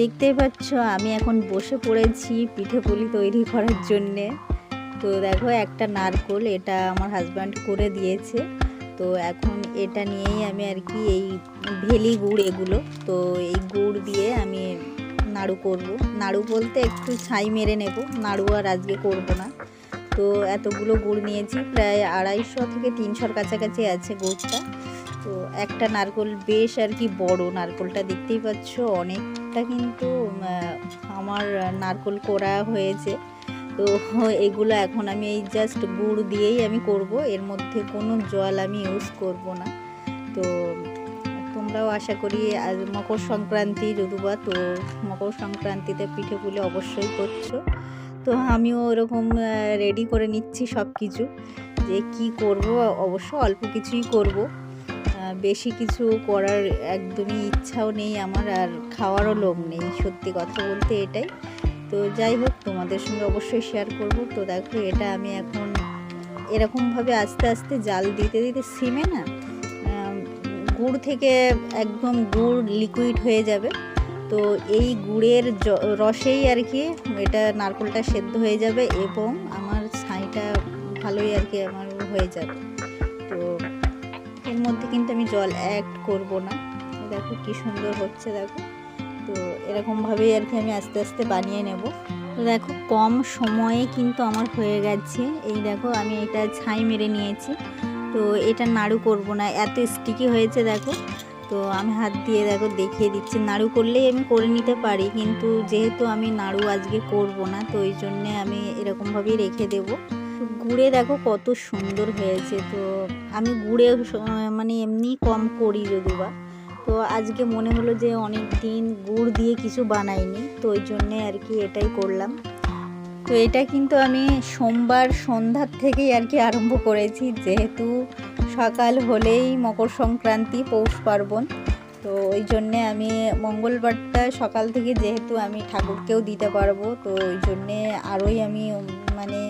দেখতেই পাচ্ছ, আমি এখন বসে পড়েছি পিঠে পুলি তৈরি করার জন্যে। তো দেখো, একটা নারকোল এটা আমার হাজব্যান্ড করে দিয়েছে। তো এখন এটা নিয়েই আমি আর কি এই ভেলি গুড় এগুলো, তো এই গুড় দিয়ে আমি নাড়ু করব। নাড়ু বলতে একটু ছাই মেরে নেব, নাড়ু আর আজকে করব না। তো এতগুলো গুড় নিয়েছি, প্রায় আড়াইশো থেকে তিনশোর কাছাকাছি আছে গুড়টা। তো একটা নারকোল বেশ আর কি বড়, নারকোলটা দেখতেই পাচ্ছ অনেকটা কিন্তু আমার নারকোল করা হয়েছে। তো এগুলো এখন আমি এই জাস্ট গুড় দিয়েই আমি করব, এর মধ্যে কোনো জল আমি ইউজ করব না। তো তোমরাও আশা করি মকর সংক্রান্তি, যদুবা, তো মকর সংক্রান্তিতে পিঠে পুলি অবশ্যই করছ। তো আমিও ওরকম রেডি করে নিচ্ছি সব কিছু যে কি করব, অবশ্য অল্প কিছুই করব। বেশি কিছু করার একদমই ইচ্ছাও নেই আমার, আর খাওয়ারও লোভ নেই, সত্যি কথা বলতে এটাই। তো যাই হোক, তোমাদের সঙ্গে অবশ্যই শেয়ার করব। তো দেখো, এটা আমি এখন এরকমভাবে আস্তে আস্তে জাল দিতে দিতে সিমে না গুড় থেকে একদম গুড় লিকুইড হয়ে যাবে। তো এই গুড়ের রসেই আর কি এটা নারকোলটা সেদ্ধ হয়ে যাবে এবং আমার ছাইটা ভালোই আর কি আমার হয়ে যাবে। তো এর মধ্যে কিন্তু আমি জল অ্যাড করব না। দেখো কি সুন্দর হচ্ছে দেখো। তো এরকমভাবেই আর কি আমি আস্তে আস্তে বানিয়ে নেব। তো দেখো কম সময়ে কিন্তু আমার হয়ে গেছে। এই দেখো আমি এটা ছাই মেরে নিয়েছি। তো এটা নাড়ু করব না। এত স্টিকি হয়েছে দেখো। তো আমি হাত দিয়ে দেখো দেখিয়ে দিচ্ছি। নাড়ু করলেই আমি করে নিতে পারি, কিন্তু যেহেতু আমি নাড়ু আজকে করব না, তো ওই জন্যে আমি এরকমভাবেই রেখে দেবো। গুড়ে দেখো কত সুন্দর হয়েছে। তো আমি গুড়ে মানে এমনি কম করি যদি বা তো আজকে মনে হলো যে অনেক দিন গুড় দিয়ে কিছু বানাইনি, তো ওই জন্যে আর কি এটাই করলাম। তো এটা কিন্তু আমি সোমবার সন্ধ্যার থেকেই আর কি আরম্ভ করেছি, যেহেতু সকাল হলেই মকর সংক্রান্তি, পৌষ পার্বণ। তো ওই জন্যে আমি মঙ্গলবারটা সকাল থেকে যেহেতু আমি ঠাকুরকেও দিতে পারব, তো ওই জন্যে আরোই আমি মানে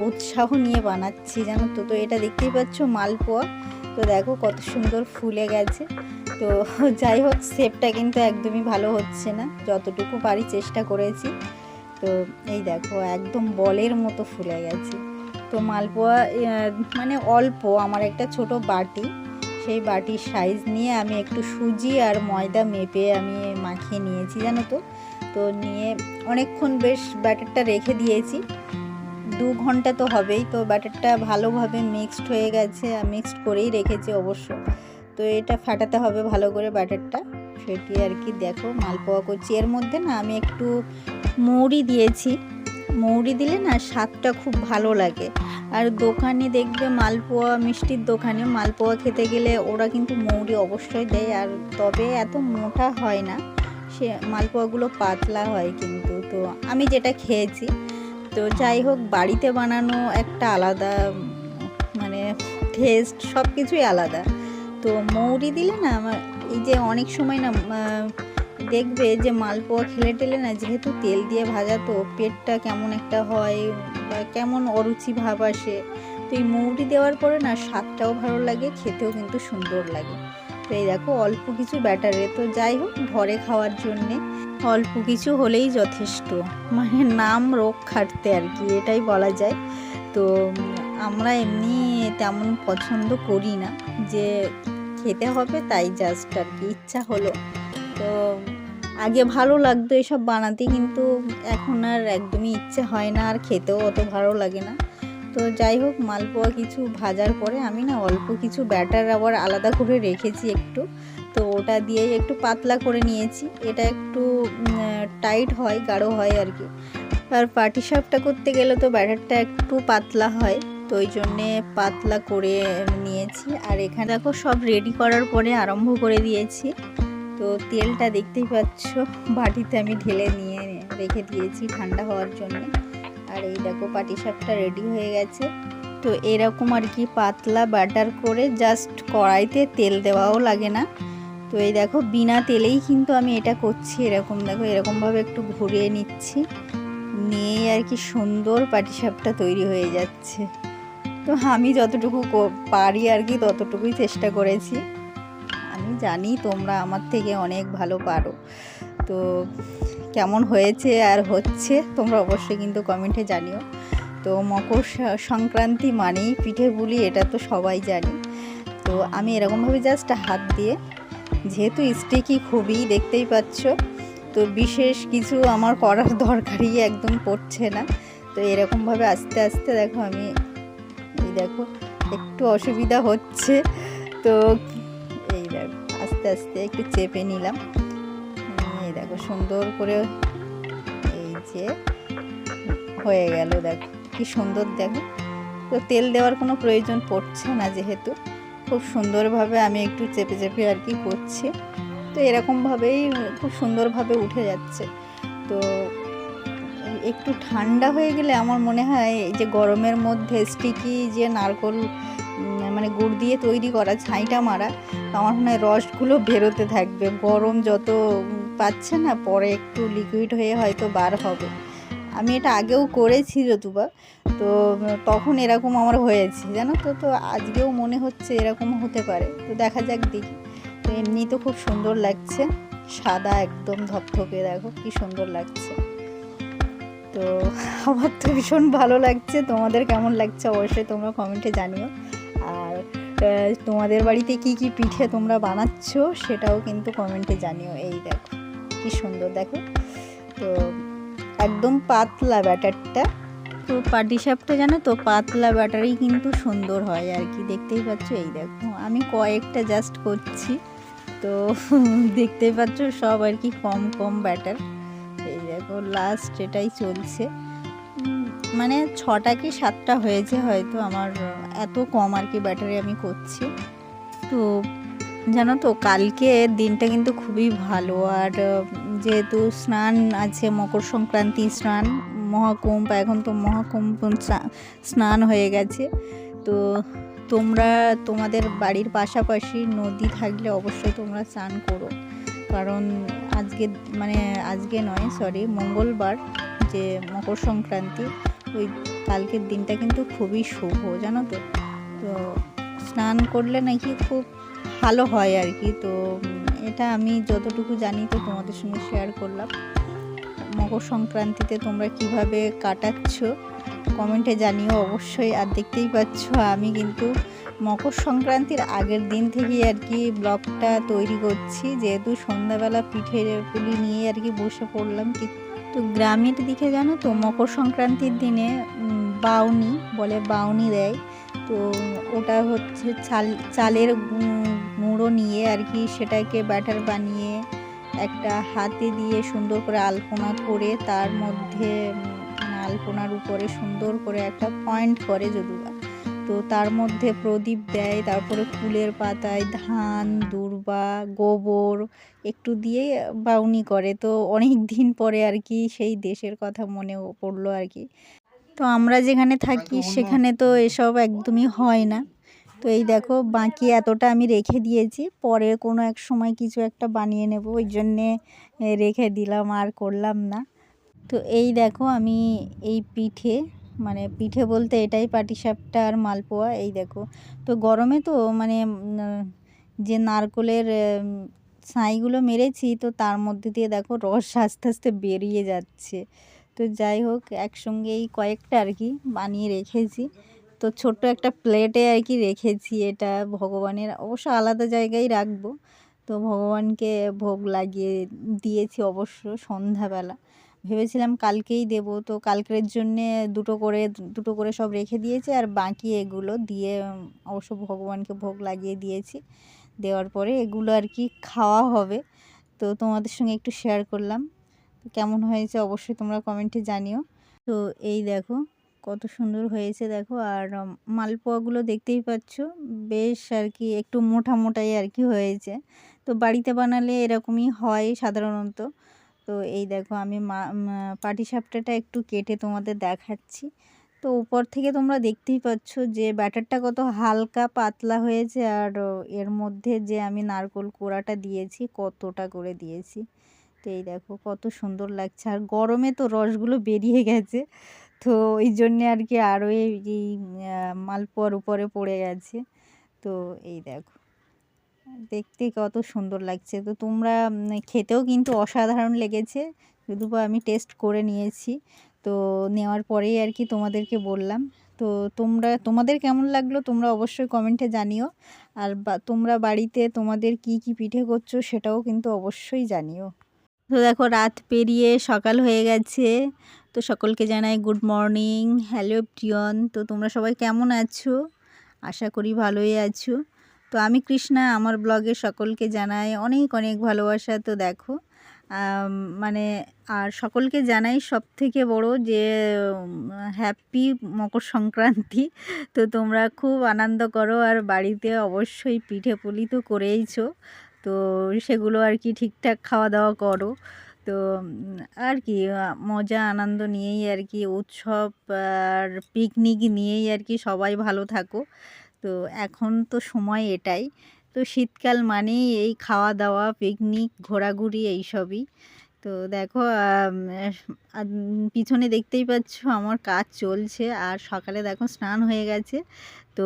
উৎসাহ নিয়ে বানাচ্ছি, জানো তো। তো এটা দেখতেই পাচ্ছ মালপোয়া। তো দেখো কত সুন্দর ফুলে গেছে। তো যাই হোক, শেপটা কিন্তু একদমই ভালো হচ্ছে না, যতটুকু পারি চেষ্টা করেছি। তো এই দেখো, একদম বলের মতো ফুলে গেছে। তো মালপোয়া মানে অল্প, আমার একটা ছোট বাটি। সেই বাটির সাইজ নিয়ে আমি একটু সুজি আর ময়দা মেপে আমি মাখিয়ে নিয়েছি, জানো তো? তো নিয়ে অনেকক্ষণ বেশ ব্যাটারটা রেখে দিয়েছি। দু ঘণ্টা তো হবেই, তো ব্যাটারটা ভালোভাবে মিক্সড হয়ে গেছে মিক্সড করেই রেখেছি অবশ্য। তো এটা ফাটাতে হবে ভালো করে ব্যাটারটা। সেটি আর কি দেখো, মালপোয়া করছি। এর মধ্যে না আমি একটু মুড়ি দিয়েছি। মৌরি দিলে না স্বাদটা খুব ভালো লাগে। আর দোকানে দেখবে মালপোয়া, মিষ্টির দোকানে মালপোয়া খেতে গেলে ওরা কিন্তু মৌরি অবশ্যই দেয়। আর তবে এত মোটা হয় না, সে মালপোয়াগুলো পাতলা হয় কিন্তু। তো আমি যেটা খেয়েছি, তো যাই হোক বাড়িতে বানানো একটা আলাদা মানে টেস্ট সব কিছুই আলাদা। তো মৌরি দিলে না আমার, এই যে অনেক সময় না দেখবে যে মালপোয়া খেলে টেলে না, যেহেতু তেল দিয়ে ভাজা তো পেটটা কেমন একটা হয় বা কেমন অরুচি ভাব আসে। তো এই মৌরি দেওয়ার পরে না, স্বাদটাও ভালো লাগে, খেতেও কিন্তু সুন্দর লাগে। তো এই দেখো, অল্প কিছু ব্যাটারে। তো যাই হোক ঘরে খাওয়ার জন্যে অল্প কিছু হলেই যথেষ্ট। মানে নাম রোগ খাটতে আর কি, এটাই বলা যায়। তো আমরা এমনি তেমন পছন্দ করি না, যে খেতে হবে তাই জাস্ট আর কি, ইচ্ছা হলো। তো আগে ভালো লাগতো এসব বানাতে, কিন্তু এখন আর একদমই ইচ্ছে হয় না, আর খেতেও অত ভালো লাগে না। তো যাই হোক, মালপোয়া কিছু ভাজার পরে আমি না অল্প কিছু ব্যাটার আবার আলাদা করে রেখেছি একটু। তো ওটা দিয়ে একটু পাতলা করে নিয়েছি। এটা একটু টাইট হয়, গাঢ় হয় আর কি। আর পাটি সাপটা করতে গেলে তো ব্যাটারটা একটু পাতলা হয়, তো ওই জন্যে পাতলা করে নিয়েছি। আর এখানে দেখো সব রেডি করার পরে আরম্ভ করে দিয়েছি। তো তেলটা দেখতেই পাচ্ছ, বাটিতে আমি ঢেলে নিয়ে রেখে দিয়েছি ঠান্ডা হওয়ার জন্য। আর এই দেখো পাটিসাপটা রেডি হয়ে গেছে। তো এরকম আর কি পাতলা ব্যাটার করে জাস্ট কড়াইতে তেল দেওয়াও লাগে না। তো এই দেখো বিনা তেলেই কিন্তু আমি এটা করছি। এরকম দেখো, এরকমভাবে একটু ঘুরিয়ে নিচ্ছি। নিয়ে আর কি সুন্দর পাটিসাপটা তৈরি হয়ে যাচ্ছে। তো আমি যতটুকু পারি আর কি ততটুকুই চেষ্টা করেছি। জানি তোমরা আমার থেকে অনেক ভালো পারো। তো কেমন হয়েছে আর হচ্ছে তোমরা অবশ্যই কিন্তু কমেন্টে জানিও। তো মকর সংক্রান্তি মানেই পিঠে পুলি, এটা তো সবাই জানি। তো আমি এরকমভাবে জাস্ট হাত দিয়ে, যেহেতু স্টিকি খুবই, দেখতেই পাচ্ছ, তো বিশেষ কিছু আমার করার দরকারই একদম পড়ছে না। তো এরকমভাবে আস্তে আস্তে দেখো আমি দেখো, একটু অসুবিধা হচ্ছে। তো এই দেখো। আস্তে আস্তে একটু চেপে নিলাম। এই দেখো, সুন্দর করে এই যে হয়ে গেল, দেখো, কি সুন্দর, দেখো। তো তেল দেওয়ার কোনো প্রয়োজন পড়ছে না যেহেতু, খুব সুন্দরভাবে আমি একটু চেপে চেপে আর কি করছি। তো এরকমভাবেই খুব সুন্দরভাবে উঠে যাচ্ছে। তো একটু ঠান্ডা হয়ে গেলে আমার মনে হয় যে গরমের মধ্যে স্টিকি যে নারকোল মানে গুড় দিয়ে তৈরি করা ছাইটা মারা, তো আমার মনে হয় রসগুলো বেরোতে থাকবে। গরম যত পাচ্ছে না, পরে একটু লিকুইড হয়ে হয়তো বার হবে। আমি এটা আগেও করেছি যতুবা, তো তখন এরকম আমার হয়েছে, জানো তো? তো আজকেও মনে হচ্ছে এরকম হতে পারে। তো দেখা যাক, দেখি। তো এমনি তো খুব সুন্দর লাগছে। সাদা একদম ধপধপে, দেখো কি সুন্দর লাগছে। তো আমার তো ভীষণ ভালো লাগছে। তোমাদের কেমন লাগছে অবশ্যই তোমরা কমেন্টে জানিও। তোমাদের বাড়িতে কি কি পিঠে তোমরা বানাচ্ছ সেটাও কিন্তু কমেন্টে জানিও। এই দেখো, কি সুন্দর দেখো। তো একদম পাতলা ব্যাটারটা। তো পাটিসাপটা জানো তো, পাতলা ব্যাটারই কিন্তু সুন্দর হয় আর কি। দেখতেই পাচ্ছ, এই দেখো, আমি কয়েকটা জাস্ট করছি। তো দেখতেই পাচ্ছ, সব আর কি কম কম ব্যাটার। এই দেখো লাস্ট এটাই চলছে। মানে ছটা কি সাতটা হয়েছে হয়তো আমার এত কম আর কি ব্যাটারি আমি করছি। তো জানো তো, কালকে দিনটা কিন্তু খুবই ভালো। আর যেহেতু স্নান আছে, মকর সংক্রান্তি স্নান, মহাকুম্ভ, এখন তো মহাকুম্ভ স্নান হয়ে গেছে। তো তোমরা, তোমাদের বাড়ির পাশাপাশি নদী থাকলে অবশ্যই তোমরা স্নান করো। কারণ আজকে মানে আজকে নয় সরি মঙ্গলবার যে মকর সংক্রান্তি। ওই কালকের দিনটা কিন্তু খুবই শুভ, জানো তো? তো স্নান করলে নাকি খুব ভালো হয় আর কি। তো এটা আমি যতটুকু জানি তো তোমাদের সঙ্গে শেয়ার করলাম। মকর সংক্রান্তিতে তোমরা কীভাবে কাটাচ্ছ কমেন্টে জানিও অবশ্যই। আর দেখতেই পাচ্ছ, আমি কিন্তু মকর সংক্রান্তির আগের দিন থেকেই আর কি ব্লগটা তৈরি করছি। যেহেতু সন্ধ্যাবেলা পিঠে পুলি নিয়ে আর কি বসে পড়লাম তো গ্রামের দিকে জানো তো, মকর সংক্রান্তির দিনে বাউনি বলে বাউনি দেয়। তো ওটা হচ্ছে চাল, চালের গুঁড়ো নিয়ে আর কি সেটাকে ব্যাটার বানিয়ে একটা হাতে দিয়ে সুন্দর করে আলপনা করে তার মধ্যে আলপনার উপরে সুন্দর করে একটা পয়েন্ট করে যদিও তো তার মধ্যে প্রদীপ দেয় তারপরে ফুলের পাতায় ধান দূর্বা গোবর একটু দিয়ে বাউনি করে। তো অনেক দিন পরে আর কি সেই দেশের কথা মনে পড়ল আর কি। তো আমরা যেখানে থাকি সেখানে তো এসব একদমই হয় না। তো এই দেখো বাকি এতটা আমি রেখে দিয়েছি পরে কোনো এক সময় কিছু একটা বানিয়ে নেব ওই জন্যে রেখে দিলাম আর করলাম না। তো এই দেখো আমি এই পিঠে মানে পিঠে বলতে এটাই পাটিসাপটা আর মালপোয়া, এই দেখো। তো গরমে তো মানে যে নারকোলের ছাইগুলো মেরেছি, তো তার মধ্যে দিয়ে দেখো রস আস্তে আস্তে বেরিয়ে যাচ্ছে। তো যাই হোক একসঙ্গেই কয়েকটা আর কি বানিয়ে রেখেছি। তো ছোট্ট একটা প্লেটে আর কি রেখেছি এটা ভগবানের। অবশ্য আলাদা জায়গায় রাখব। তো ভগবানকে ভোগ লাগিয়ে দিয়েছি অবশ্য সন্ধ্যাবেলা। ভেবেছিলাম কালকেই দেব। তো কালকের জন্যে দুটো করে দুটো করে সব রেখে দিয়েছি আর বাকি এগুলো দিয়ে, অবশ্য ভগবানকে ভোগ লাগিয়ে দিয়েছি। দেওয়ার পরে এগুলো আর কি খাওয়া হবে। তো তোমাদের সঙ্গে একটু শেয়ার করলাম। কেমন হয়েছে অবশ্যই তোমরা কমেন্টে জানিও। তো এই দেখো, কত সুন্দর হয়েছে দেখো। আর মালপোয়াগুলো দেখতেই পাচ্ছ, বেশ আর কি একটু মোটা মোটাই আর কি হয়েছে। তো বাড়িতে বানালে এরকমই হয় সাধারণত। তো এই দেখো আমি পাটিসাপটাটা একটু কেটে তোমাদের দেখাচ্ছি। তো উপর থেকে তোমরা দেখতেই পাচ্ছ যে ব্যাটারটা কত হালকা পাতলা হয়েছে আর এর মধ্যে যে আমি নারকোল কোড়াটা দিয়েছি কতটা করে দিয়েছি। তো এই দেখো কত সুন্দর লাগছে আর গরমে তো রসগুলো বেরিয়ে গেছে। তো ওই জন্যে আর কি আরও এই, মালপোয়ার উপরে পড়ে গেছে। তো এই দেখো। দেখতে কত সুন্দর লাগছে। তো তোমরা খেতেও কিন্তু অসাধারণ লেগেছে। শুধু আমি টেস্ট করে নিয়েছি। তো নেওয়ার পরেই আর কি তোমাদেরকে বললাম। তো তোমরা, তোমাদের কেমন লাগল তোমরা অবশ্যই কমেন্টে জানিও। আর তোমরা বাড়িতে তোমাদের কি কি পিঠে করছ সেটাও কিন্তু অবশ্যই জানিও। তো দেখো, রাত পেরিয়ে সকাল হয়ে গেছে। তো সকলকে জানাই গুড মর্নিং হ্যালো প্রিয়ন। তো তোমরা সবাই কেমন আছো? আশা করি ভালোই আছো। তো আমি কৃষ্ণা, আমার ব্লগে সকলকে জানাই অনেক অনেক ভালোবাসা। তো দেখো মানে আর সকলকে জানাই সব থেকে বড় যে হ্যাপি মকর সংক্রান্তি। তো তোমরা খুব আনন্দ করো আর বাড়িতে অবশ্যই পিঠে পুলি তো করেইছো। তো সেগুলো আর কি ঠিকঠাক খাওয়া দাওয়া করো। তো আর কি, মজা, আনন্দ নিয়েই আর কি, উৎসব আর পিকনিক নিয়েই আর কি সবাই ভালো থাকো। তো এখন তো সময় এটাই। তো শীতকাল মানেই এই খাওয়া দাওয়া পিকনিক ঘোরাঘুরি এইসবই। তো দেখো পিছনে দেখতেই পাচ্ছ আমার কাজ চলছে আর সকালে দেখো স্নান হয়ে গেছে। তো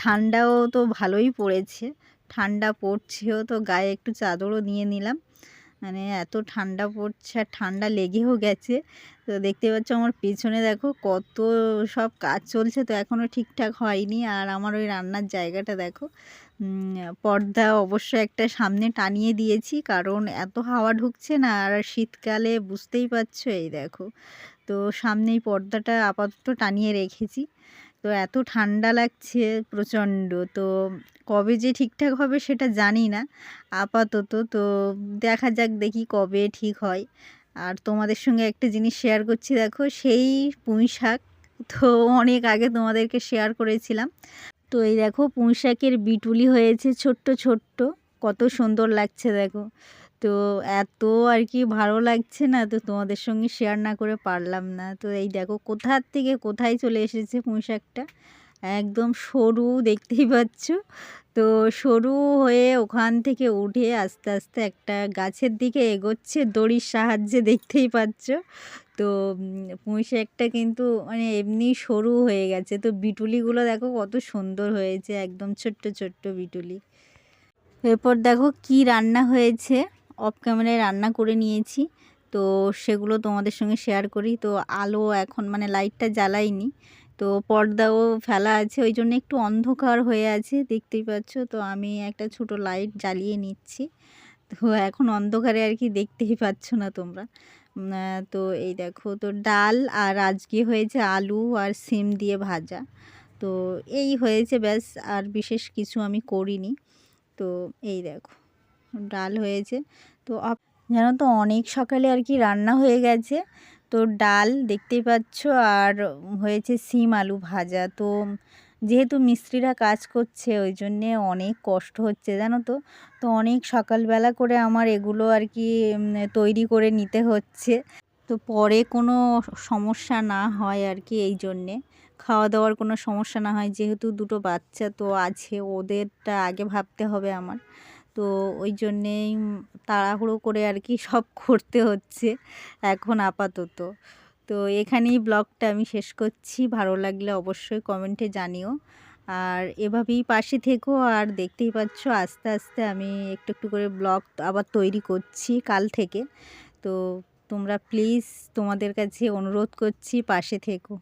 ঠান্ডাও তো ভালোই পড়েছে। ঠান্ডা পড়ছেও তো গায়ে একটু চাদরও নিয়ে নিলাম। মানে এত ঠান্ডা পড়ছে আর ঠান্ডা লেগেও গেছে। তো দেখতে পাচ্ছ আমার পেছনে দেখো কত সব কাজ চলছে, তো এখনও ঠিকঠাক হয়নি। আর আমার ওই রান্নার জায়গাটা দেখো পর্দা অবশ্য একটা সামনে টানিয়ে দিয়েছি, কারণ এত হাওয়া ঢুকছে না আর শীতকালে বুঝতেই পারছ এই দেখো। তো সামনেই পর্দাটা আপাতত টানিয়ে রেখেছি। তো এত ঠান্ডা লাগছে প্রচণ্ড। তো কবে যে ঠিকঠাক হবে সেটা জানি না। আপাতত তো দেখা যাক দেখি কবে ঠিক হয়। আর তোমাদের সঙ্গে একটা জিনিস শেয়ার করছি, দেখো সেই পুঁই শাক তো অনেক আগে তোমাদেরকে শেয়ার করেছিলাম। তো এই দেখো পুঁই শাকের বিটুলি হয়েছে ছোট্ট ছোট্ট, কত সুন্দর লাগছে দেখো। তো এত আর কি ভালো লাগছে না তো তোমাদের সঙ্গে শেয়ার না করে পারলাম না। তো এই দেখো কোথার থেকে কোথায় চলে এসেছে পুঁই শাকটা? একদম সরু দেখতেই পাচ্ছ। তো সরু হয়ে ওখান থেকে উঠে আস্তে আস্তে একটা গাছের দিকে এগোচ্ছে দড়ির সাহায্যে দেখতেই পাচ্ছ। তো উম, পুঁই শাকটা কিন্তু মানে এমনি সরু হয়ে গেছে। তো বিটুলিগুলো দেখো কত সুন্দর হয়েছে একদম ছোট্ট ছোট্ট বিটুলি। এরপর দেখো কি রান্না হয়েছে। অফ ক্যামেরায় রান্না করে নিয়েছি। তো সেগুলো তোমাদের সঙ্গে শেয়ার করি। তো আলো এখন মানে লাইটটা জ্বালাইনি তো পর্দাও ফেলা আছে, ওই জন্য একটু অন্ধকার হয়ে আছে, দেখতেই পাচ্ছ। তো আমি একটা ছোট লাইট জ্বালিয়ে নিচ্ছি। তো এখন অন্ধকারে আর কি দেখতেই পাচ্ছ না তোমরা। তো এই দেখো, তো ডাল আর আজকে হয়েছে আলু আর সিম দিয়ে ভাজা। তো এই হয়েছে ব্যাস, আর বিশেষ কিছু আমি করিনি। তো এই দেখো, ডাল হয়েছে। তো জানো তো অনেক সকালে আর কি রান্না হয়ে গেছে। তো ডাল দেখতেই পাচ্ছ আর হয়েছে সিম আলু ভাজা। তো যেহেতু মিস্ত্রিরা কাজ করছে, ওই জন্যে অনেক কষ্ট হচ্ছে, জানো তো। তো অনেক সকালবেলা করে আমার এগুলো আর কি তৈরি করে নিতে হচ্ছে। তো পরে কোনো সমস্যা না হয় আর কি এই জন্যে। খাওয়া দাওয়ার কোনো সমস্যা না হয়, যেহেতু দুটো বাচ্চা, তো আছে, ওদেরটা আগে ভাবতে হবে আমার। তো ওই জন্যেই তাড়াহুড়ো করে আর কি সব করতে হচ্ছে এখন আপাতত। তো এখানেই ব্লগটা আমি শেষ করছি। ভালো লাগলে অবশ্যই কমেন্টে জানিও। আর এভাবেই পাশে থেকো আর দেখতেই পাচ্ছ আস্তে আস্তে আমি একটু একটু করে ব্লগ আবার তৈরি করছি কাল থেকে। তো তোমরা প্লিজ তোমাদের কাছে অনুরোধ করছি পাশে থেকো।